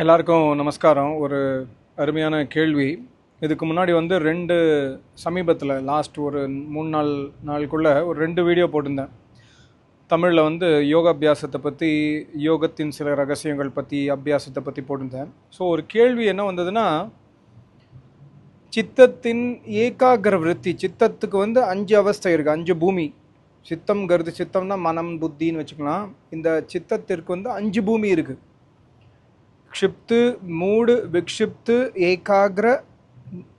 எல்லாருக்கும் நமஸ்காரம். ஒரு அருமையான கேள்வி. இதுக்கு முன்னாடி வந்து ரெண்டு சமீபத்தில் லாஸ்ட் ஒரு மூணு நாள் நாளுக்குள்ளே ஒரு ரெண்டு வீடியோ போட்டிருந்தேன். தமிழில் வந்து யோகாபியாசத்தை பற்றி யோகத்தின் சில ரகசியங்கள் பற்றி அபியாசத்தை பற்றி போட்டிருந்தேன். ஸோ ஒரு கேள்வி என்ன வந்ததுன்னா சித்தத்தின் ஏகாகிர விருத்தி சித்தத்துக்கு வந்து அஞ்சு அவஸ்தை இருக்குது அஞ்சு பூமி. சித்தம் கருது சித்தம்னா மனம் புத்தின்னு வச்சுக்கலாம். இந்த சித்தத்திற்கு வந்து அஞ்சு பூமி இருக்குது க்ஷிப்து மூடு விக்ஷிப்து ஏகாகிர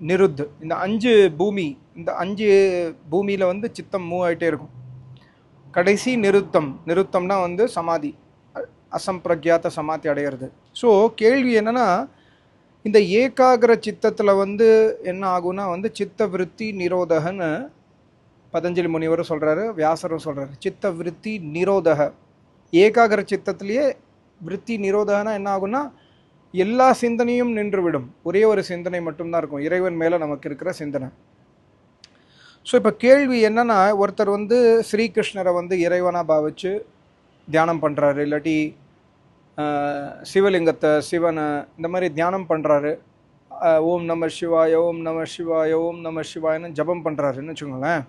நிருத். இந்த அஞ்சு பூமி இந்த அஞ்சு பூமியில் வந்து சித்தம் மூவ் ஆகிட்டே இருக்கும். கடைசி நிறுத்தம் நிறுத்தம்னா வந்து சமாதி. அசம்பிரக்யாத்த சமாதி அடையிறது. ஸோ கேள்வி என்னென்னா இந்த ஏகாகிர சித்தத்தில் வந்து என்ன ஆகும்னா வந்து சித்த விருத்தி நிரோதகன்னு பதஞ்சலி முனிவரும் சொல்கிறாரு வியாசரும் சொல்கிறாரு சித்த விருத்தி நிரோதக. ஏகாகிர சித்தத்திலேயே விருத்தி நிரோதகனா என்ன ஆகும்னா எல்லா சிந்தனையும் நின்றுவிடும். ஒரே ஒரு சிந்தனை மட்டும்தான் இருக்கும். இறைவன் மேலே நமக்கு இருக்கிற சிந்தனை. ஸோ இப்போ கேள்வி என்னென்னா ஒருத்தர் வந்து ஸ்ரீகிருஷ்ணரை வந்து இறைவனாக பாவிச்சு தியானம் பண்ணுறாரு இல்லாட்டி சிவலிங்கத்தை சிவனை இந்த மாதிரி தியானம் பண்ணுறாரு ஓம் நம சிவாய ஓம் நம சிவாய ஓம் நம சிவாயன்னு ஜபம் பண்ணுறாருன்னு வச்சுக்கோங்களேன்.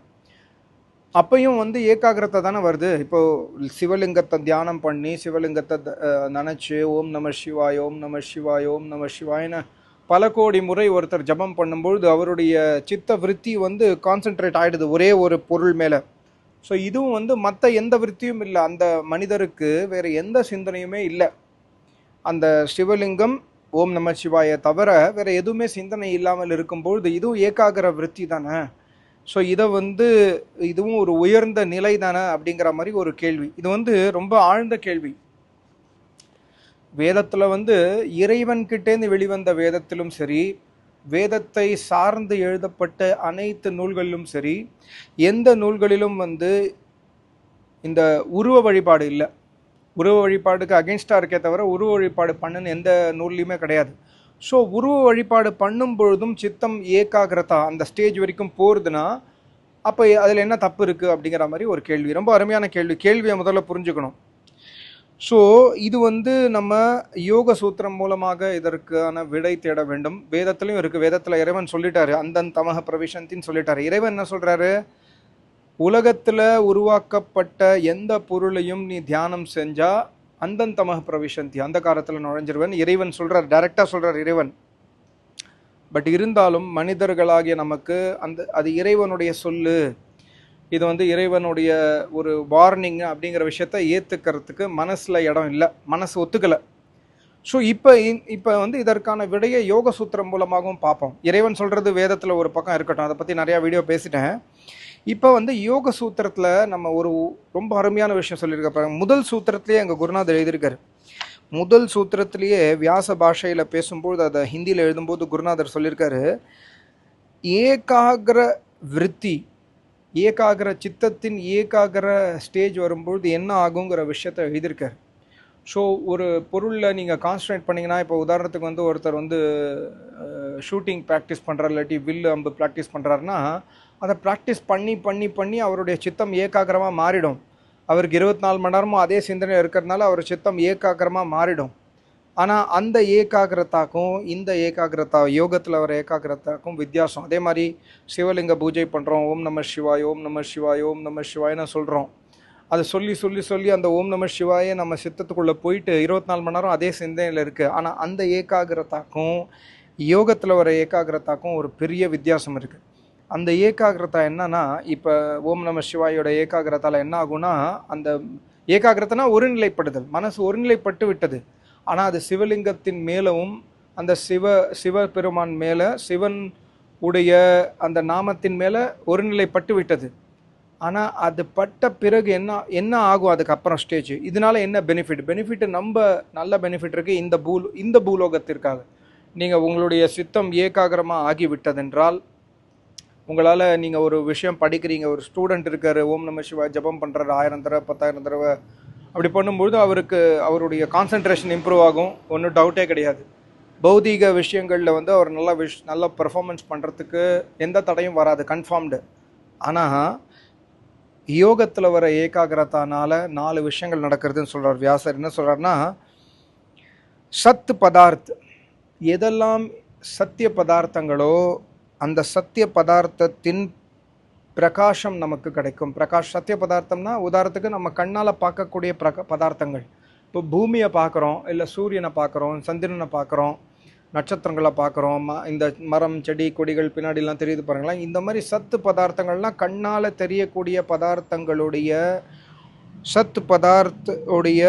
அப்பையும் வந்து ஏகாகிரத்தை தானே வருது? இப்போ சிவலிங்கத்தை தியானம் பண்ணி சிவலிங்கத்தை த- நினைச்சு ஓம் நம சிவாய் ஓம் நம சிவாய் ஓம் நம சிவாயன்னு பல கோடி முறை ஒருத்தர் ஜபம் பண்ணும்பொழுது அவருடைய சித்த விருத்தி வந்து கான்சென்ட்ரேட் ஆகிடுது ஒரே ஒரு பொருள் மேலே. ஸோ இதுவும் வந்து மற்ற எந்த விருத்தியும் இல்லை. அந்த மனிதருக்கு வேறு எந்த சிந்தனையுமே இல்லை. அந்த சிவலிங்கம் ஓம் நம சிவாயை தவிர வேறு எதுவுமே சிந்தனை இல்லாமல் இருக்கும்பொழுது இதுவும் ஏகாகிர விருத்தி தானே? ஸோ இதை வந்து இதுவும் ஒரு உயர்ந்த நிலை தானே அப்படிங்கிற மாதிரி ஒரு கேள்வி. இது வந்து ரொம்ப ஆழ்ந்த கேள்வி. வேதத்தில் வந்து இறைவன்கிட்டேருந்து வெளிவந்த வேதத்திலும் சரி வேதத்தை சார்ந்து எழுதப்பட்ட அனைத்து நூல்களிலும் சரி எந்த நூல்களிலும் வந்து இந்த உருவ வழிபாடு இல்லை. உருவ வழிபாடுக்கு அகென்ஸ்டாக இருக்கே தவிர உருவ வழிபாடு பண்ணுன்னு எந்த நூல்லையுமே கிடையாது. ஸோ உருவ வழிபாடு பண்ணும் பொழுதும் சித்தம் ஏகாகிரதா அந்த ஸ்டேஜ் வரைக்கும் போகிறதுனா அப்போ அதில் என்ன தப்பு இருக்குது அப்படிங்கிற மாதிரி ஒரு கேள்வி. ரொம்ப அருமையான கேள்வி. கேள்வியை முதல்ல புரிஞ்சுக்கணும். ஸோ இது வந்து நம்ம யோக சூத்திரம் மூலமாக இதற்கான விடை தேட வேண்டும். வேதத்துலையும் இருக்குது வேதத்தில் இறைவன் சொல்லிட்டாரு. அந்தன் தமக பிரவிஷந்தின்னு சொல்லிட்டாரு. இறைவன் என்ன சொல்கிறாரு உலகத்தில் உருவாக்கப்பட்ட எந்த பொருளையும் நீ தியானம் செஞ்சால் அந்தன் பிரவிஷந்தி அந்த காலத்தில் நுழைஞ்சிருவன். இறைவன் சொல்கிறார் டைரெக்டாக சொல்கிறார் இறைவன். பட் இருந்தாலும் மனிதர்களாகிய நமக்கு அந்த அது இறைவனுடைய சொல்லு. இது வந்து இறைவனுடைய ஒரு வார்னிங் அப்படிங்கிற விஷயத்த ஏற்றுக்கிறதுக்கு மனசில் இடம் இல்லை. மனசு ஒத்துக்கலை. ஸோ இப்போ இப்போ வந்து இதற்கான விடையை யோக சூத்திரம் மூலமாகவும் பார்ப்போம். இறைவன் சொல்கிறது வேதத்தில் ஒரு பக்கம் இருக்கட்டும். அதை பற்றி நிறையா வீடியோ பேசிட்டேன். இப்போ வந்து யோக சூத்திரத்தில் நம்ம ஒரு ரொம்ப அருமையான விஷயம் சொல்லியிருக்க பாருங்க. முதல் சூத்திரத்திலேயே எங்கள் குருநாதர் எழுதியிருக்காரு. முதல் சூத்திரத்திலேயே வியாச பாஷையில் பேசும்போது அதை ஹிந்தியில் எழுதும்போது குருநாதர் சொல்லியிருக்காரு. ஏகாகிர விருத்தி ஏகாகிர சித்தத்தின் ஏகாகிர ஸ்டேஜ் வரும்பொழுது என்ன ஆகுங்கிற விஷயத்த எழுதியிருக்காரு. ஸோ ஒரு பொருளில் நீங்கள் கான்சன்ட்ரேட் பண்ணீங்கன்னா இப்போ உதாரணத்துக்கு வந்து ஒருத்தர் வந்து ஷூட்டிங் ப்ராக்டிஸ் பண்ணுறாரு இல்லாட்டி வில்லு அம்பு ப்ராக்டிஸ் பண்ணுறாருன்னா அதை ப்ராக்டிஸ் பண்ணி பண்ணி பண்ணி அவருடைய சித்தம் ஏகாகிரமாக மாறிடும். அவருக்கு இருபத்தி நாலு மணி நேரமும் அதே சிந்தனை இருக்கிறதுனால அவர் சித்தம் ஏகாகிரமாக மாறிடும். ஆனால் அந்த ஏகாகிரதாக்கும் இந்த ஏகாகிரதா யோகத்தில் வர ஏகாகிரதாக்கும் வித்தியாசம். அதே மாதிரி சிவலிங்க பூஜை பண்ணுறோம் ஓம் நம சிவாய் ஓம் நம சிவாய் ஓம் நம சிவாய்னு சொல்கிறோம் அதை சொல்லி சொல்லி சொல்லி அந்த ஓம் நம சிவாயே நம்ம சித்தத்துக்குள்ளே போயிட்டு இருபத்தி நாலு மணி நேரம் அதே சிந்தனையில் இருக்குது ஆனால் அந்த ஏகாகிரதாக்கும் யோகத்தில் வர ஏகாகிரதாக்கும் ஒரு பெரிய வித்தியாசம் இருக்குது அந்த ஏகாகிரதா என்னன்னா இப்போ ஓம் நம சிவாயோட ஏகாகிரதால என்ன ஆகும்னா அந்த ஏகாகிரதனா ஒருநிலைப்படுதல். மனசு ஒருநிலைப்பட்டு விட்டது. ஆனால் அது சிவலிங்கத்தின் மேலவும் அந்த சிவ சிவ பெருமான் மேலே சிவன் உடைய அந்த நாமத்தின் மேலே ஒருநிலைப்பட்டு விட்டது. ஆனால் அது பட்ட பிறகு என்ன என்ன ஆகும் அதுக்கப்புறம் ஸ்டேஜ் இதனால என்ன பெனிஃபிட் பெனிஃபிட் நம்ம நல்ல பெனிஃபிட் இருக்குது இந்த பூ இந்த பூலோகத்திற்காக. நீங்கள் உங்களுடைய சித்தம் ஏகாகிரமாக ஆகிவிட்டதென்றால் உங்களால் நீங்கள் ஒரு விஷயம் படிக்கிறீங்க ஒரு ஸ்டூடெண்ட் இருக்கார் ஓம் நம சிவா ஜபம் பண்ணுறாரு ஆயிரம் தடவை பத்தாயிரம் தடவை அப்படி பண்ணும்பொழுது அவருக்கு அவருடைய கான்சன்ட்ரேஷன் இம்ப்ரூவ் ஆகும். ஒன்றும் டவுட்டே கிடையாது. பௌதீக விஷயங்களில் வந்து அவர் நல்லா விஷ் நல்லா பெர்ஃபார்மன்ஸ் பண்ணுறதுக்கு எந்த தடையும் வராது கன்ஃபார்ம்டு ஆனால் யோகத்தில் வர ஏகாகிரதானால் நாலு விஷயங்கள் நடக்கிறதுன்னு சொல்கிறார் வியாசர். என்ன சொல்கிறார்னா சத் பதார்த் எதெல்லாம் சத்திய பதார்த்தங்களோ அந்த சத்திய பதார்த்தத்தின் பிரகாசம் நமக்கு கிடைக்கும். பிரகாஷ் சத்திய பதார்த்தம்னா உதாரணத்துக்கு நம்ம கண்ணால் பார்க்கக்கூடிய பிரக பதார்த்தங்கள். இப்போ பூமியை பார்க்குறோம் இல்லை சூரியனை பார்க்குறோம் சந்திரனை பார்க்குறோம் நட்சத்திரங்களை பார்க்குறோம் ம இந்த மரம் செடி கொடிகள் பின்னாடிலாம் தெரியுது பாருங்களேன். இந்த மாதிரி சத்து பதார்த்தங்கள்லாம் கண்ணால் தெரியக்கூடிய பதார்த்தங்களுடைய சத்து பதார்த்தோடைய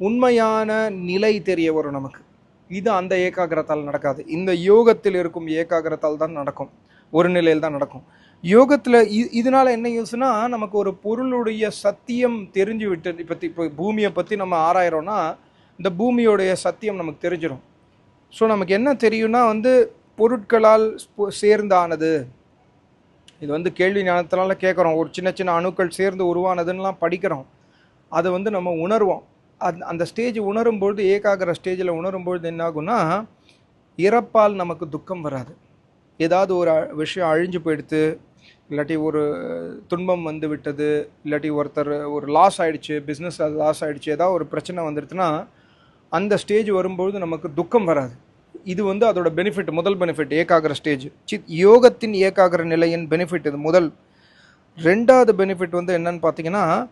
உண்மையான நிலை தெரிய வரும் நமக்கு. இது அந்த ஏகாகிரத்தால் நடக்காது. இந்த யோகத்தில் இருக்கும் ஏகாகிரத்தால் தான் நடக்கும். ஒரு நிலையில் தான் நடக்கும். யோகத்தில் இதனால என்ன யூஸ்னா நமக்கு ஒரு பொருளுடைய சத்தியம் தெரிஞ்சு விட்டு இப்போ இப்போ பூமியை பற்றி நம்ம ஆராயிரோம்னா இந்த பூமியோடைய சத்தியம் நமக்கு தெரிஞ்சிடும் ஸோ நமக்கு என்ன தெரியும்னா வந்து பொருட்களால் சேர்ந்தானது. இது வந்து கேள்வி ஞானத்தினால கேட்குறோம். ஒரு சின்ன சின்ன அணுக்கள் சேர்ந்து உருவானதுன்னெலாம் படிக்கிறோம். அதை வந்து நம்ம உணர்வோம். அந்த அந்த ஸ்டேஜ் உணரும்பொழுது ஏகாகிர ஸ்டேஜில் உணரும்பொழுது என்னாகும்னா இறப்பால் நமக்கு துக்கம் வராது. ஏதாவது ஒரு அ- விஷயம் அழிஞ்சு போயிடுத்து இல்லாட்டி ஒரு துன்பம் வந்து விட்டது இல்லாட்டி ஒருத்தர் ஒரு லாஸ் ஆயிடுச்சு பிஸ்னஸ் லாஸ் ஆகிடுச்சு ஏதாவது ஒரு பிரச்சனை வந்துடுதுன்னா அந்த ஸ்டேஜ் வரும்பொழுது நமக்கு துக்கம் வராது. இது வந்து அதோட பெனிஃபிட் முதல் பெனிஃபிட் ஏகாகிர ஸ்டேஜ். சித் யோகத்தின் ஏகாகிர நிலையின் பெனிஃபிட் இது முதல். ரெண்டாவது பெனிஃபிட் வந்து என்னன்னு பார்த்தீங்கன்னா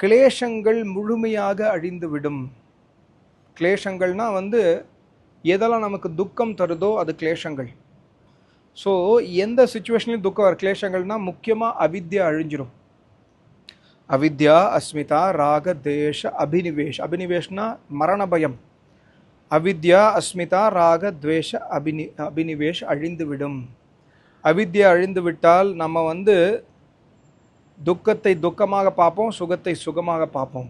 கிளேஷங்கள் முழுமையாக அழிந்து விடும் வந்து எதெல்லாம் நமக்கு துக்கம் தருதோ அது கிளேஷங்கள். ஸோ எந்த சுச்சுவேஷன்லையும் துக்கம் வர கிளேஷங்கள்னால் முக்கியமாக அவித்யா அழிஞ்சிரும். அவித்யா அஸ்மிதா ராக தேஷ அபினிவேஷ். அபினிவேஷ்னா மரண பயம் அவித்யா அஸ்மிதா ராக துவேஷ அபினி அபினிவேஷ் அழிந்து விடும் அவித்யா அழிந்து விட்டால் நம்ம வந்து துக்கத்தை துக்கமாக பார்ப்போம் சுகத்தை சுகமாக பார்ப்போம்.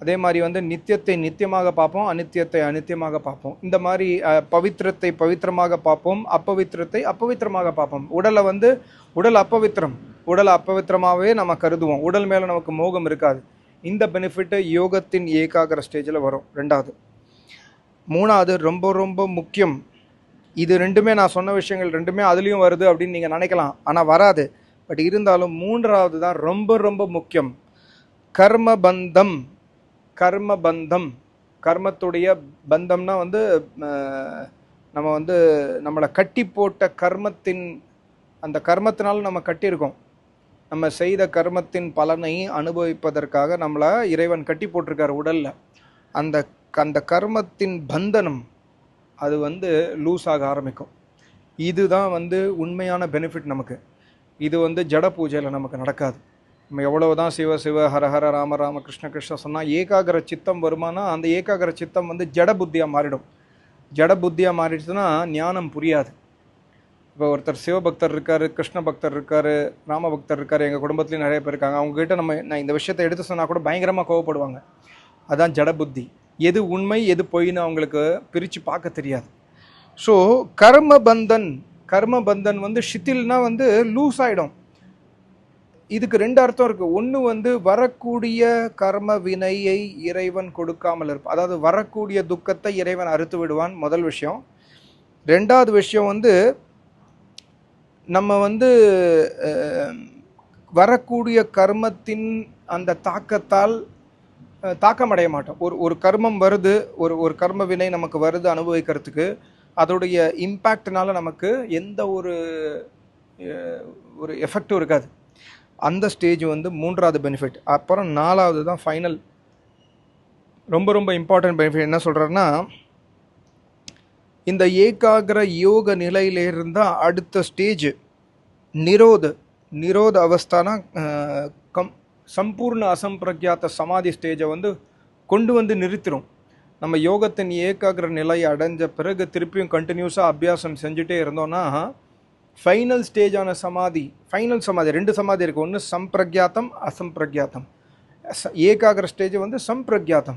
அதே மாதிரி வந்து நித்தியத்தை நித்தியமாக பார்ப்போம் அனித்தியத்தை அனித்தியமாக பார்ப்போம். இந்த மாதிரி பவித்திரத்தை பவித்திரமாக பார்ப்போம் அப்பவித்திரத்தை அப்பவித்திரமாக பார்ப்போம். உடலை வந்து உடல் அப்பவித்திரம் உடல் அப்பவித்திரமாகவே நம்ம கருதுவோம். உடல் மேலே நமக்கு மோகம் இருக்காது. இந்த பெனிஃபிட்டு யோகத்தின் ஏகாகிற ஸ்டேஜில் வரும். ரெண்டாவது. மூணாவது ரொம்ப ரொம்ப முக்கியம். இது ரெண்டுமே நான் சொன்ன விஷயங்கள் ரெண்டுமே அதுலேயும் வருது அப்படின்னு நீங்கள் நினைக்கலாம். ஆனால் வராது. பட் இருந்தாலும் மூன்றாவது தான் ரொம்ப ரொம்ப முக்கியம். கர்ம பந்தம் கர்ம பந்தம் கர்மத்துடைய பந்தம்னா வந்து நம்ம வந்து நம்மளை கட்டி போட்ட கர்மத்தின் அந்த கர்மத்தினால நம்ம கட்டியிருக்கோம். நம்ம செய்த கர்மத்தின் பலனை அனுபவிப்பதற்காக நம்மளை இறைவன் கட்டி போட்டிருக்காரு உடலில். அந்த அந்த கர்மத்தின் பந்தனம் அது வந்து லூஸ் ஆக ஆரம்பிக்கும். இதுதான் வந்து உண்மையான பெனிஃபிட் நமக்கு. இது வந்து ஜட பூஜையில் நமக்கு நடக்காது. நம்ம எவ்வளவுதான் சிவ சிவ ஹர ஹர ராம ராம கிருஷ்ண கிருஷ்ண சொன்னால் ஏகாகிர சித்தம் வருமானா அந்த ஏகாகிர சித்தம் வந்து ஜட புத்தியாக மாறிடும். ஜட புத்தியாக மாறிடுச்சுன்னா ஞானம் புரியாது. இப்போ ஒருத்தர் சிவபக்தர் இருக்கார் கிருஷ்ண பக்தர் இருக்கார் ராம பக்தர் இருக்கார் எங்கள் குடும்பத்துலேயும் நிறைய பேர் இருக்காங்க. அவங்ககிட்ட நம்ம நான் இந்த விஷயத்தை எடுத்து சொன்னால் கூட பயங்கரமாக கோவப்படுவாங்க. அதான் ஜட புத்தி. எது உண்மை எது பொய்ன்னு அவங்களுக்கு பிரித்து பார்க்க தெரியாது. ஸோ கர்ம பந்தன் கர்ம பந்தன் வந்து ஷித்தில்னா வந்து லூஸ் ஆகிடும் இதுக்கு ரெண்டு அர்த்தம் இருக்குது ஒன்று வந்து வரக்கூடிய கர்ம வினையை இறைவன் கொடுக்காமல் இருப்பான் அதாவது வரக்கூடிய துக்கத்தை இறைவன் அறுத்து விடுவான் முதல் விஷயம். ரெண்டாவது விஷயம் வந்து நம்ம வந்து வரக்கூடிய கர்மத்தின் அந்த தாக்கத்தால் தாக்கம் தாக்கமடைய மாட்டோம். ஒரு ஒரு கர்மம் வருது ஒரு ஒரு கர்ம வினை நமக்கு வருது அனுபவிக்கிறதுக்கு. அதோடைய இம்பேக்ட்னால நமக்கு எந்த ஒரு ஒரு எஃபெக்டும் இருக்காது. அந்த ஸ்டேஜ் வந்து மூன்றாவது பெனிஃபிட் அப்புறம் நாலாவது தான் ஃபைனல் ரொம்ப ரொம்ப இம்பார்ட்டன்ட் பெனிஃபிட் என்ன சொல்கிறேன்னா இந்த ஏகாகிர யோக நிலையில இருந்தால் அடுத்த ஸ்டேஜ் நிரோத நிரோத அவஸ்தானா கம் சம்பூர்ண அசம்பிரக்யாத்த சமாதி ஸ்டேஜை வந்து கொண்டு வந்து நிறுத்திடும் நம்ம யோகத்தின் ஏகாகிர நிலை அடைஞ்ச பிறகு திருப்பியும் கண்டினியூஸாக அபியாசம் செஞ்சுட்டே இருந்தோன்னா ஃபைனல் ஸ்டேஜான சமாதி ஃபைனல் சமாதி ரெண்டு சமாதி இருக்குது ஒன்று சம்பிரக்யாத்தம் அசம்பிரக்யாத்தம். ச- ஏகாகிர ஸ்டேஜ் வந்து சம்பிரக்யாத்தம்.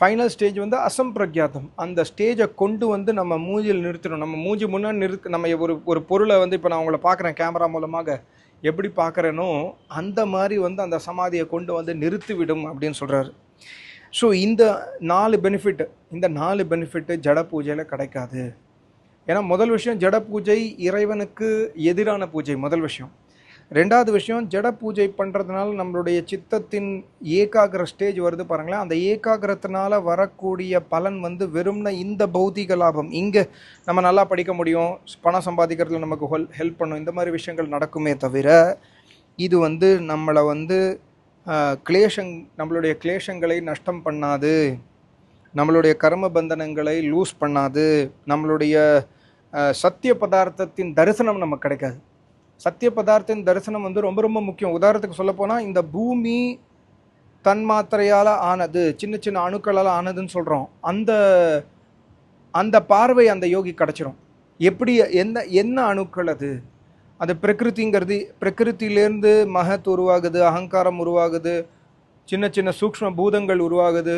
ஃபைனல் ஸ்டேஜ் வந்து அசம்பிரக்யாத்தம். அந்த ஸ்டேஜை கொண்டு வந்து நம்ம மூஞ்சியில் நிறுத்தணும். நம்ம மூஞ்சி முன்னாடி நிறுத்து நம்ம ஒரு ஒரு பொருளை வந்து இப்போ நான் உங்களை பார்க்குறேன் கேமரா மூலமாக. எப்படி பார்க்குறேனோ அந்த மாதிரி வந்து அந்த சமாதியை கொண்டு வந்து நிறுத்திவிடும் அப்படின்னு சொல்கிறாரு ஸோ இந்த நாலு பெனிஃபிட் இந்த நாலு பெனிஃபிட்டு ஜட பூஜையில் கிடைக்காது. ஏன்னா முதல் விஷயம் ஜட பூஜை இறைவனுக்கு எதிரான பூஜை முதல் விஷயம். ரெண்டாவது விஷயம் ஜட பூஜை பண்ணுறதுனால நம்மளுடைய சித்தத்தின் ஏகாகிர ஸ்டேஜ் வருது பாருங்களேன். அந்த ஏகாகிரத்தினால வரக்கூடிய பலன் வந்து வெறும்னா இந்த பௌதிக லாபம். இங்கே நம்ம நல்லா படிக்க முடியும் பணம் சம்பாதிக்கிறதுல நமக்கு ஹெல் ஹெல்ப் பண்ணும். இந்த மாதிரி விஷயங்கள் நடக்குமே தவிர இது வந்து நம்மளை வந்து கிளேஷங் நம்மளுடைய கிளேஷங்களை நஷ்டம் பண்ணாது. நம்மளுடைய கர்ம பந்தனங்களை லூஸ் பண்ணாது. நம்மளுடைய சத்திய பதார்த்தத்தின் தரிசனம் நமக்கு கிடைக்காது. சத்திய பதார்த்தத்தின் தரிசனம் வந்து ரொம்ப ரொம்ப முக்கியம். உதாரணத்துக்கு சொல்லப்போனால் இந்த பூமி தன்மாத்திரையால் ஆனது சின்ன சின்ன அணுக்களால் ஆனதுன்னு சொல்கிறோம் அந்த அந்த பார்வை அந்த யோகி கிடச்சிரும். எப்படி என்ன என்ன அணுக்கள் அது? அது பிரகிருதிங்கிறது பிரகிருத்திலேருந்து மகத் உருவாகுது அகங்காரம் உருவாகுது சின்ன சின்ன சூக்ஷ்ம பூதங்கள் உருவாகுது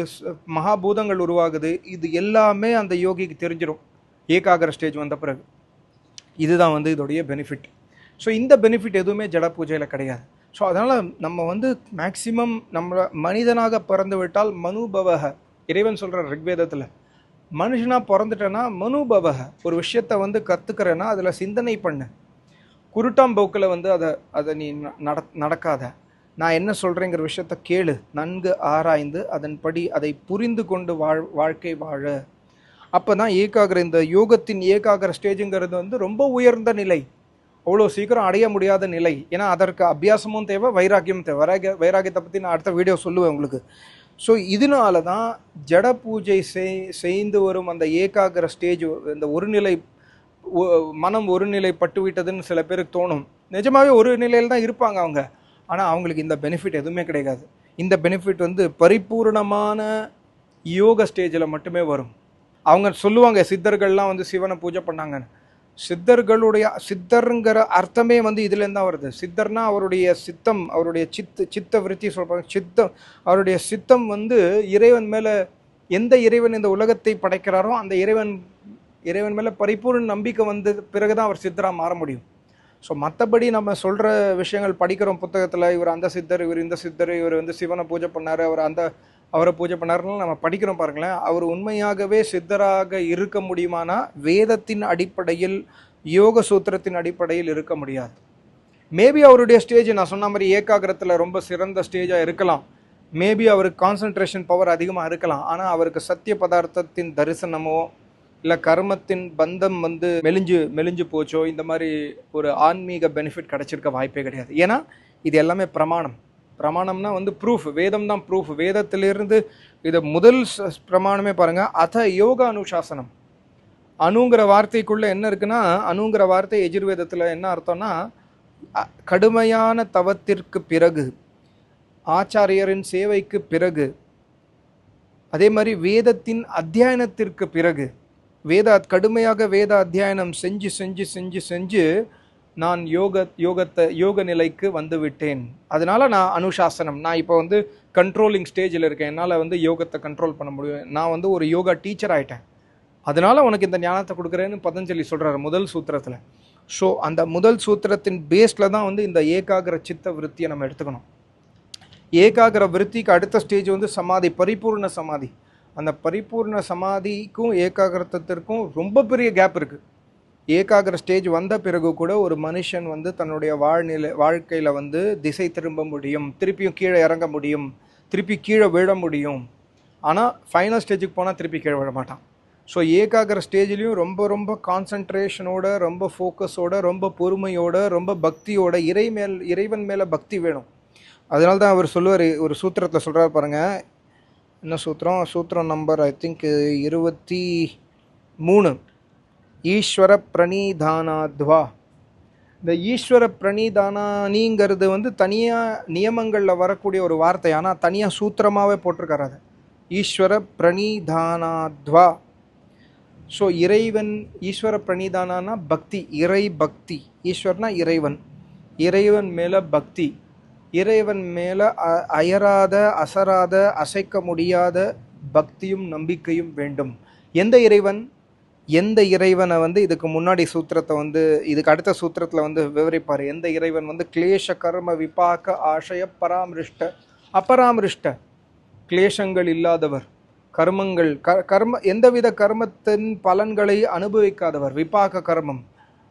மகாபூதங்கள் உருவாகுது. இது எல்லாமே அந்த யோகிக்கு தெரிஞ்சிடும் ஏகாகிர ஸ்டேஜ் வந்த பிறகு. இதுதான் வந்து இதோடைய பெனிஃபிட் ஸோ இந்த பெனிஃபிட் எதுவுமே ஜட பூஜையில் கிடையாது. ஸோ அதனால் நம்ம வந்து மேக்சிமம் நம்ம மனிதனாக பிறந்து விட்டால் மனுபவக இறைவன் சொல்கிற ரிக்வேதத்தில் மனுஷனாக பிறந்துட்டேன்னா மனுபவக ஒரு விஷயத்தை வந்து கற்றுக்கிறேன்னா அதில் சிந்தனை பண்ணு. குருட்டாம்போக்கில் வந்து அதை அதை நீ ந- நட நடக்காத. நான் என்ன சொல்கிறேங்கிற விஷயத்த கேளு. நன்கு ஆராய்ந்து அதன்படி அதை புரிந்து கொண்டு வாழ் வாழ்க்கை வாழ. அப்போ தான் ஏகாகிர இந்த யோகத்தின் ஏகாகிர ஸ்டேஜுங்கிறது வந்து ரொம்ப உயர்ந்த நிலை. அவ்வளோ சீக்கிரம் அடைய முடியாத நிலை. ஏன்னா அதற்கு அபியாசமும் தேவை வைராக்கியமும் தேவை. வைராகிய வைராக்கியத்தை பற்றி நான் அடுத்த வீடியோ சொல்லுவேன் உங்களுக்கு. ஸோ இதனால தான் ஜட பூஜை செய் செய்து வரும் அந்த ஏகாகிர ஸ்டேஜ் இந்த ஒருநிலை நிலை மனம் ஒருநிலைப்பட்டு விட்டதுன்னு சில பேருக்கு தோணும். நிஜமாகவே ஒரு நிலையில் தான் இருப்பாங்க அவங்க. ஆனால் அவங்களுக்கு இந்த பெனிஃபிட் எதுவுமே கிடைக்காது. இந்த பெனிஃபிட் வந்து பரிபூர்ணமான யோக ஸ்டேஜில் மட்டுமே வரும். அவங்க சொல்லுவாங்க சித்தர்கள்லாம் வந்து சிவனை பூஜை பண்ணாங்கன்னு. சித்தர்களுடைய சித்தருங்கிற அர்த்தமே வந்து இதுலேருந்து தான் வருது. சித்தர்னா அவருடைய சித்தம் அவருடைய சித்து சித்த விருத்தி சொல்கிறாங்க சித்தம் அவருடைய சித்தம் வந்து இறைவன் மேலே எந்த இறைவன் இந்த உலகத்தை படைக்கிறாரோ அந்த இறைவன் இறைவன் மேலே பரிபூர்ண நம்பிக்கை வந்த பிறகு தான் அவர் சித்தராக மாற முடியும். ஸோ மற்றபடி நம்ம சொல்கிற விஷயங்கள் படிக்கிறோம் புத்தகத்தில் இவர் அந்த சித்தர் இவர் இந்த சித்தர் இவர் வந்து சிவனை பூஜை பண்ணார் அவர் அந்த அவரை பூஜை பண்ணாருன்னு நம்ம படிக்கிறோம் பாருங்களேன். அவர் உண்மையாகவே சித்தராக இருக்க முடியுமானா வேதத்தின் அடிப்படையில் யோக சூத்திரத்தின் அடிப்படையில் இருக்க முடியாது. மேபி அவருடைய ஸ்டேஜ் நான் சொன்ன மாதிரி ஏகாகிரத்தில் ரொம்ப சிறந்த ஸ்டேஜாக இருக்கலாம். மேபி அவருக்கு கான்சன்ட்ரேஷன் பவர் அதிகமாக இருக்கலாம். ஆனால் அவருக்கு சத்திய பதார்த்தத்தின் தரிசனமோ இல்லை கர்மத்தின் பந்தம் வந்து மெலிஞ்சு மெலிஞ்சு போச்சோ இந்த மாதிரி ஒரு ஆன்மீக பெனிஃபிட் கிடைச்சிருக்க வாய்ப்பே கிடையாது. ஏன்னா இது எல்லாமே பிரமாணம். பிரமாணம்னா வந்து ப்ரூஃப் வேதம் தான் ப்ரூஃப் வேதத்திலிருந்து இதை முதல் பிரமாணமே பாருங்கள் அத யோக அனுசாசனம் அணுங்கிற வார்த்தைக்குள்ளே என்ன இருக்குன்னா அணுங்கிற வார்த்தை எஜுர்வேதத்தில் என்ன அர்த்தம்னா கடுமையான தவத்திற்கு பிறகு ஆச்சாரியரின் சேவைக்கு பிறகு அதே மாதிரி வேதத்தின் அத்தியாயனத்திற்கு பிறகு வேதா கடுமையாக வேத அத்தியாயனம் செஞ்சு செஞ்சு செஞ்சு செஞ்சு நான் யோக யோகத்தை யோக நிலைக்கு வந்து விட்டேன். அதனால் நான் அனுசாசனம். நான் இப்போ வந்து கண்ட்ரோலிங் ஸ்டேஜில் இருக்கேன். என்னால் வந்து யோகத்தை கண்ட்ரோல் பண்ண முடியும். நான் வந்து ஒரு யோகா டீச்சர் ஆயிட்டேன். அதனால் உனக்கு இந்த ஞானத்தை கொடுக்குறேன்னு பதஞ்சலி சொல்கிறார் முதல் சூத்திரத்தில். ஸோ அந்த முதல் சூத்திரத்தின் பேஸில் தான் வந்து இந்த ஏகாகிர சித்த விருத்தியை நம்ம எடுத்துக்கணும். ஏகாகிர விருத்திக்கு அடுத்த ஸ்டேஜ் வந்து சமாதி பரிபூர்ண சமாதி. அந்த பரிபூர்ண சமாதிக்கும் ஏகாகிரத்திற்கும் ரொம்ப பெரிய கேப் இருக்குது ஏகாகிர ஸ்டேஜ் வந்த பிறகு கூட ஒரு மனுஷன் வந்து தன்னுடைய வாழ்நிலை வாழ்க்கையில் வந்து திசை திரும்ப முடியும் திருப்பியும் கீழே இறங்க முடியும் திருப்பி கீழே விழ முடியும். ஆனால் ஃபைனல் ஸ்டேஜுக்கு போனால் திருப்பி கீழே விழ மாட்டான். ஸோ ஏகாகிர ஸ்டேஜ்லேயும் ரொம்ப ரொம்ப கான்சன்ட்ரேஷனோட ரொம்ப ஃபோக்கஸோட ரொம்ப பொறுமையோட ரொம்ப பக்தியோட இறை மேல் இறைவன் மேலே பக்தி வேணும். அதனால தான் அவர் சொல்லுவார் ஒரு சூத்திரத்தில் சொல்கிறார் பாருங்கள் என்ன சூத்திரம்? சூத்திரம் நம்பர் ஐ திங்க் இருபத்தி மூணு. ஈஸ்வர பிரணிதானாத்வா. இந்த ஈஸ்வர பிரணிதானானிங்கிறது வந்து தனியாக நியமங்களில் வரக்கூடிய ஒரு வார்த்தை. ஆனால் தனியாக சூத்திரமாகவே போட்டிருக்காரு அதை. ஈஸ்வர பிரணிதானாத்வா. ஸோ இறைவன் ஈஸ்வர பிரணிதானானா பக்தி. இறை பக்தி. ஈஸ்வரனா இறைவன். இறைவன் மேலே பக்தி. இறைவன் மேலே அ- அயராத அசராத அசைக்க முடியாத பக்தியும் நம்பிக்கையும் வேண்டும். எந்த இறைவன்? எந்த இறைவனை வந்து இதுக்கு முன்னாடி சூத்திரத்தை வந்து இதுக்கு அடுத்த சூத்திரத்தில் வந்து விவரிப்பார். எந்த இறைவன் வந்து கிளேஷ கர்ம விபாக்க ஆசய பராமரிஷ்ட அபராமரிஷ்ட. கிளேஷங்கள் இல்லாதவர். கர்மங்கள் க கர்ம எந்தவித கர்மத்தின் பலன்களை அனுபவிக்காதவர். விபாக கர்மம்.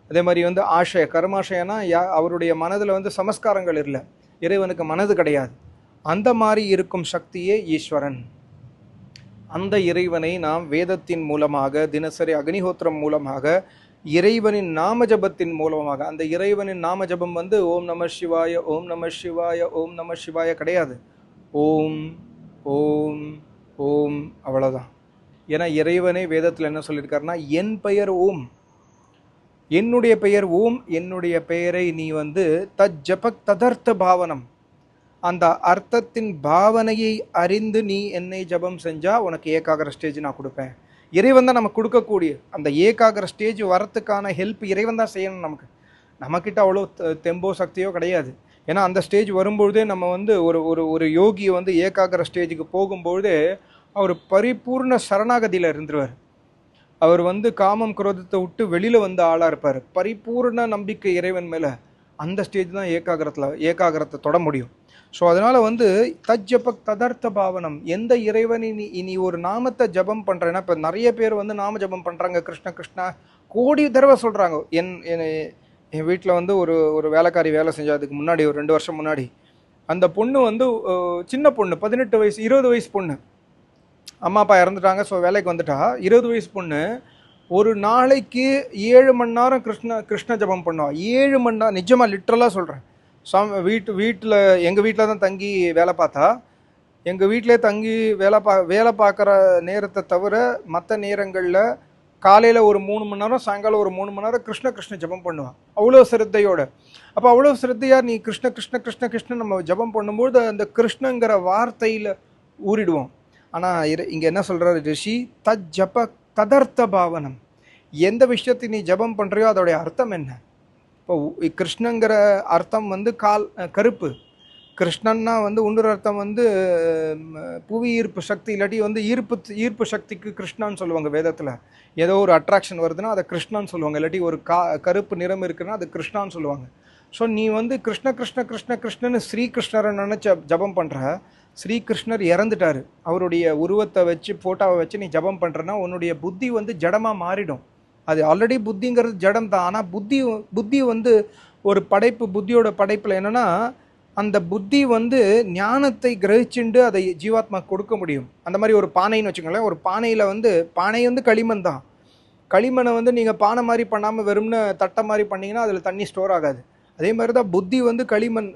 அதே மாதிரி வந்து ஆசய கர்மாசயனா யா அவருடைய மனதில் வந்து சமஸ்காரங்கள் இல்லை. இறைவனுக்கு மனது கிடையாது. அந்த மாதிரி இருக்கும் சக்தியே ஈஸ்வரன். அந்த இறைவனை நாம் வேதத்தின் மூலமாக தினசரி அக்னிஹோத்திரம் மூலமாக இறைவனின் நாம ஜபத்தின் மூலமாக அந்த இறைவனின் நாம ஜபம் வந்து ஓம் நம சிவாய ஓம் நம சிவாய ஓம் நம சிவாய கிடையாது. ஓம் ஓம் ஓம் அவ்வளோதான் ஏன்னா இறைவனே வேதத்தில் என்ன சொல்லியிருக்காருன்னா என் பெயர் ஓம். என்னுடைய பெயர் ஓம் என்னுடைய பெயரை நீ வந்து தஜ்ஜபக் ததர்த்த பாவனம். அந்த அர்த்தத்தின் பாவனையை அறிந்து நீ என்னை ஜபம் செஞ்சால் உனக்கு ஏகாகிர ஸ்டேஜ் நான் கொடுப்பேன். இறைவன் தான் நமக்கு கொடுக்கக்கூடிய அந்த ஏகாகிர ஸ்டேஜ் வரத்துக்கான ஹெல்ப் இறைவன் தான் செய்யணும் நமக்கு. நம்மக்கிட்ட அவ்வளோ தெம்போ சக்தியோ கிடையாது. ஏன்னா அந்த ஸ்டேஜ் வரும்பொழுதே நம்ம வந்து ஒரு ஒரு ஒரு யோகி வந்து ஏகாகிர ஸ்டேஜுக்கு போகும்பொழுதே அவர் பரிபூர்ண சரணாகதியில் இருந்துருவார். அவர் வந்து காமம் குரோதத்தை விட்டு வெளியில் வந்து ஆளாக இருப்பார். பரிபூர்ண நம்பிக்கை இறைவன் மேலே அந்த ஸ்டேஜ் தான் ஏகாகிரத்தில் ஏகாகிரத்தை தொட முடியும். ஸோ அதனால் வந்து தஜ்ஜபக் ததர்த்த பாவனம். எந்த இறைவனை நீ இனி ஒரு நாமத்தை ஜபம் பண்ணுறேன்னா இப்போ நிறைய பேர் வந்து நாம ஜபம் பண்ணுறாங்க கிருஷ்ண கிருஷ்ணா கோடி தடவை சொல்கிறாங்க என் என் என் வீட்டில் வந்து ஒரு ஒரு வேலைக்காரி வேலை செஞ்சா அதுக்கு முன்னாடி ஒரு ரெண்டு வருஷம் முன்னாடி அந்த பொண்ணு வந்து சின்ன பொண்ணு பதினெட்டு வயசு இருபது வயசு பொண்ணு. அம்மா அப்பா இறந்துட்டாங்க ஸோ வேலைக்கு வந்துட்டா. இருபது வயசு பொண்ணு. ஒரு நாளைக்கு ஏழு மணி நேரம் கிருஷ்ண கிருஷ்ண ஜபம் பண்ணுவா. ஏழு மணி நேரம் நிஜமாக லிட்ரலாக சொல்கிறேன் சம் வீட்டு வீட்டில் எங்கள் வீட்டில் தான் தங்கி வேலை பார்த்தா. எங்கள் வீட்டிலே தங்கி வேலை பா வேலை பார்க்குற நேரத்தை தவிர மற்ற நேரங்களில் காலையில் ஒரு மூணு மணி நேரம் சாயங்காலம் ஒரு மூணு மணி நேரம் கிருஷ்ண கிருஷ்ண ஜபம் பண்ணுவான் அவ்வளோ சிரத்தையோட. அப்போ அவ்வளோ சிரத்தையாக நீ கிருஷ்ண கிருஷ்ண கிருஷ்ண கிருஷ்ண நம்ம ஜபம் பண்ணும்போது அந்த கிருஷ்ணங்கிற வார்த்தையில் ஊறிடுவோம். ஆனால் இங்கே என்ன சொல்கிறார் ரிஷி? தத் ஜப ததர்த்த பாவனம். எந்த விஷயத்தை நீ ஜபம் பண்ணுறியோ அதோடைய அர்த்தம் என்ன? இப்போ உ- கிருஷ்ணங்கிற அர்த்தம் வந்து கால் கருப்பு. கிருஷ்ணன்னா வந்து இன்னொரு அர்த்தம் வந்து புவி ஈர்ப்பு சக்தி இல்லாட்டி வந்து ஈர்ப்பு ஈர்ப்பு சக்திக்கு கிருஷ்ணான்னு சொல்லுவாங்க வேதத்தில். ஏதோ ஒரு அட்ராக்ஷன் வருதுன்னா அதை கிருஷ்ணான்னு சொல்லுவாங்க. இல்லாட்டி ஒரு கா கருப்பு நிறம் இருக்குன்னா அது கிருஷ்ணான்னு சொல்லுவாங்க. ஸோ நீ வந்து கிருஷ்ண கிருஷ்ண கிருஷ்ண கிருஷ்ணன்னு ஸ்ரீகிருஷ்ணரை நினச்ச ஜபம் பண்ணுற ஸ்ரீகிருஷ்ணர் இறந்துட்டார். அவருடைய உருவத்தை வச்சு ஃபோட்டோவை வச்சு நீ ஜபம் பண்ணுறேன்னா உன்னுடைய புத்தி வந்து ஜடமாக மாறிடும். அது ஆல்ரெடி புத்திங்கிறது ஜடம் தான். ஆனால் புத்தி புத்தி வந்து ஒரு படைப்பு புத்தியோட படைப்பில் என்னென்னா அந்த புத்தி வந்து ஞானத்தை கிரகிச்சுண்டு அதை ஜீவாத்மா கொடுக்க முடியும். அந்த மாதிரி ஒரு பானைன்னு வச்சுக்கோங்களேன். ஒரு பானையில் வந்து பானை வந்து களிமண் தான். களிமண்ணை வந்து நீங்கள் பானை மாதிரி பண்ணாமல் வெறும்னு தட்டை மாதிரி பண்ணிங்கன்னா அதில் தண்ணி ஸ்டோர் ஆகாது. அதே மாதிரி தான் புத்தி வந்து களிமண்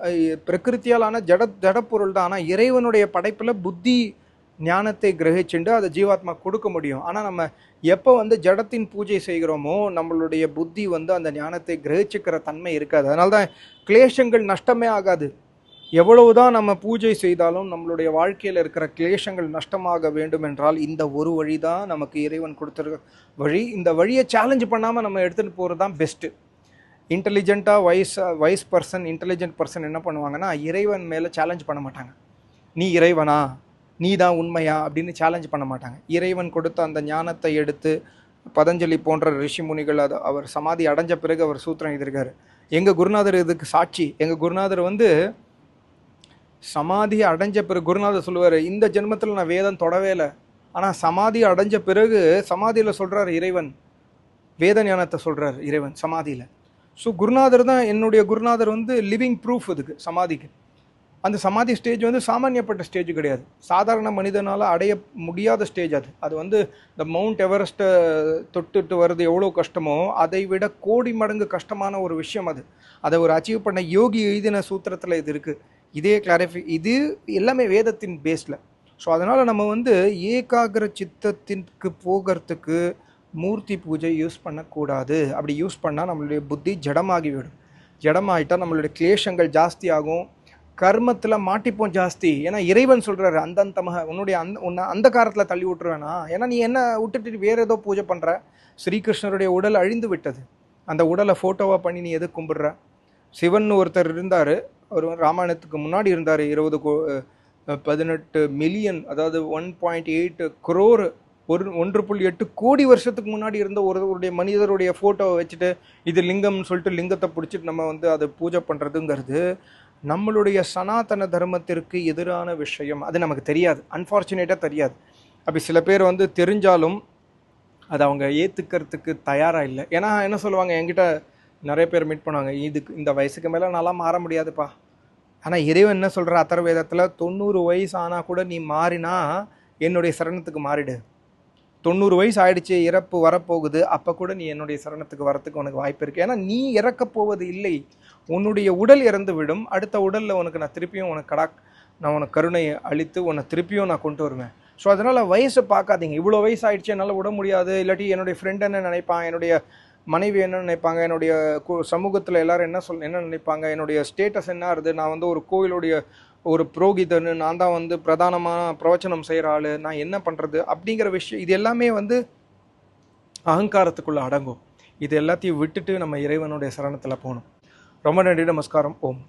பிரகிருத்தியாலான ஜட ஜடப்பொருள் தான் ஆனால் இறைவனுடைய படைப்பில் புத்தி ஞானத்தை கிரகிச்சுண்டு அதை ஜீவாத்மா கொடுக்க முடியும். ஆனால் நம்ம எப்போ வந்து ஜடத்தின் பூஜை செய்கிறோமோ நம்மளுடைய புத்தி வந்து அந்த ஞானத்தை கிரகிச்சுக்கிற தன்மை இருக்காது. அதனால தான் கிளேஷங்கள் நஷ்டமே ஆகாது. எவ்வளவுதான் நம்ம பூஜை செய்தாலும் நம்மளுடைய வாழ்க்கையில் இருக்கிற கிளேஷங்கள் நஷ்டமாக வேண்டும் என்றால் இந்த ஒரு வழி தான் நமக்கு இறைவன் கொடுத்துருக்க வழி. இந்த வழியை சேலஞ்ச் பண்ணாமல் நம்ம எடுத்துகிட்டு போகிறது தான் best இன்டெலிஜென்ட்டாக wise wise person intelligent person என்ன பண்ணுவாங்கன்னா இறைவன் மேலே சேலஞ்ச் பண்ண மாட்டாங்க. நீ இறைவனா? நீ தான் உண்மையா? அப்படின்னு சேலஞ்ச் பண்ண மாட்டாங்க. இறைவன் கொடுத்த அந்த ஞானத்தை எடுத்து பதஞ்சலி போன்ற ரிஷி முனிகள் அது அவர் சமாதி அடைஞ்ச பிறகு அவர் சூத்திரம் எழுதியிருக்காரு. எங்கள் குருநாதர் இதுக்கு சாட்சி. எங்கள் குருநாதர் வந்து சமாதி அடைஞ்ச பிறகு குருநாதர் சொல்லுவார் இந்த ஜென்மத்தில் நான் வேதம் தொடவே இல்லை. ஆனால் சமாதி அடைஞ்ச பிறகு சமாதியில் சொல்கிறார் இறைவன். வேத ஞானத்தை சொல்கிறார் இறைவன் சமாதியில். ஸோ குருநாதர் தான் என்னுடைய குருநாதர் வந்து லிவிங் ப்ரூஃப் இதுக்கு சமாதிக்கு. அந்த சமாதி ஸ்டேஜ் வந்து சாமானியப்பட்ட ஸ்டேஜ் கிடையாது. சாதாரண மனிதனால் அடைய முடியாத ஸ்டேஜ் அது. அது வந்து இந்த மவுண்ட் எவரெஸ்ட்டை தொட்டுட்டு வர்றது எவ்வளோ கஷ்டமோ அதை விட கோடி மடங்கு கஷ்டமான ஒரு விஷயம் அது. அதை ஒரு அச்சீவ் பண்ண யோகி எழுதின சூத்திரத்தில் இது இருக்குது இதே கிளாரிஃபை இது எல்லாமே வேதத்தின் பேஸில் ஸோ அதனால் நம்ம வந்து ஏகாகிர சித்தத்திற்கு போகிறதுக்கு மூர்த்தி பூஜை யூஸ் பண்ணக்கூடாது. அப்படி யூஸ் பண்ணால் நம்மளுடைய புத்தி ஜடமாகிவிடும் ஜடமாயிட்டா நம்மளுடைய கிளேஷங்கள் ஜாஸ்தி ஆகும் கர்மத்தில் மாட்டிப்போம் ஜாஸ்தி. ஏன்னா இறைவன் சொல்கிறாரு அந்தந்தமாக உன்னுடைய அந்த உன்னை அந்த காரத்தில் தள்ளி விட்டுருவேனா? ஏன்னா நீ என்ன விட்டுட்டு வேறு ஏதோ பூஜை பண்ணுற ஸ்ரீகிருஷ்ணருடைய உடல் அழிந்து விட்டது. அந்த உடலை ஃபோட்டோவாக பண்ணி நீ எது கும்பிடுற? சிவன் ஒருத்தர் இருந்தார். அவர் ராமாயணத்துக்கு முன்னாடி இருந்தார். இருபது கோ பதினெட்டு மில்லியன் அதாவது ஒன் பாயிண்ட் எயிட் குரோர் ஒரு ஒன்று புள்ளி எட்டு கோடி வருஷத்துக்கு முன்னாடி இருந்த ஒருவருடைய மனிதருடைய ஃபோட்டோவை வச்சுட்டு இது லிங்கம்னு சொல்லிட்டு லிங்கத்தை பிடிச்சிட்டு நம்ம வந்து அதை பூஜை பண்ணுறதுங்கிறது நம்மளுடைய சனாதன தர்மத்திற்கு எதிரான விஷயம். அது நமக்கு தெரியாது. அன்ஃபார்ச்சுனேட்டாக தெரியாது. அப்படி சில பேர் வந்து தெரிஞ்சாலும் அதை அவங்க ஏற்றுக்கிறதுக்கு தயாராக இல்லை. ஏன்னா என்ன சொல்லுவாங்க? என்கிட்ட நிறைய பேர் மீட் பண்ணுவாங்க. இதுக்கு இந்த வயசுக்கு மேலே நல்லா மாற முடியாதுப்பா. ஆனால் இறைவன் என்ன சொல்கிற அத்தர்வேதத்தில் தொண்ணூறு வயசு ஆனால் கூட நீ மாறினா என்னுடைய சரணத்துக்கு மாறிடு. தொண்ணூறு வயசு ஆயிடுச்சு இறப்பு வரப்போகுது அப்போ கூட நீ என்னுடைய சரணத்துக்கு வரத்துக்கு உனக்கு வாய்ப்பு இருக்குது ஏன்னா நீ இறக்கப் போவது இல்லை. உன்னுடைய உடல் இறந்து விடும். அடுத்த உடலில் உனக்கு நான் திருப்பியும் உனக்கு கடா நான் உனக்கு கருணையை அழித்து உன்னை திருப்பியும் நான் கொண்டு வருவேன். ஸோ அதனால் வயசை பார்க்காதீங்க. இவ்வளோ வயசு ஆயிடுச்சு என்னால் விட முடியாது. இல்லாட்டி என்னுடைய ஃப்ரெண்ட் என்ன நினைப்பான்? என்னுடைய மனைவி என்ன நினைப்பாங்க? என்னுடைய சமூகத்தில் எல்லாரும் என்ன சொல் என்ன நினைப்பாங்க? என்னுடைய ஸ்டேட்டஸ் என்ன ஆகுது நான் வந்து ஒரு கோயிலுடைய ஒரு புரோகிதன்னு நான் தான் வந்து பிரதானமாக பிரவச்சனம் செய்கிற ஆள் நான் என்ன பண்ணுறது அப்படிங்கிற விஷயம் இது எல்லாமே வந்து அகங்காரத்துக்குள்ளே அடங்கும். இது எல்லாத்தையும் விட்டுட்டு நம்ம இறைவனுடைய சரணத்தில் போகணும். ரொம்ப நன்றி நமஸ்காரம். ஓம்.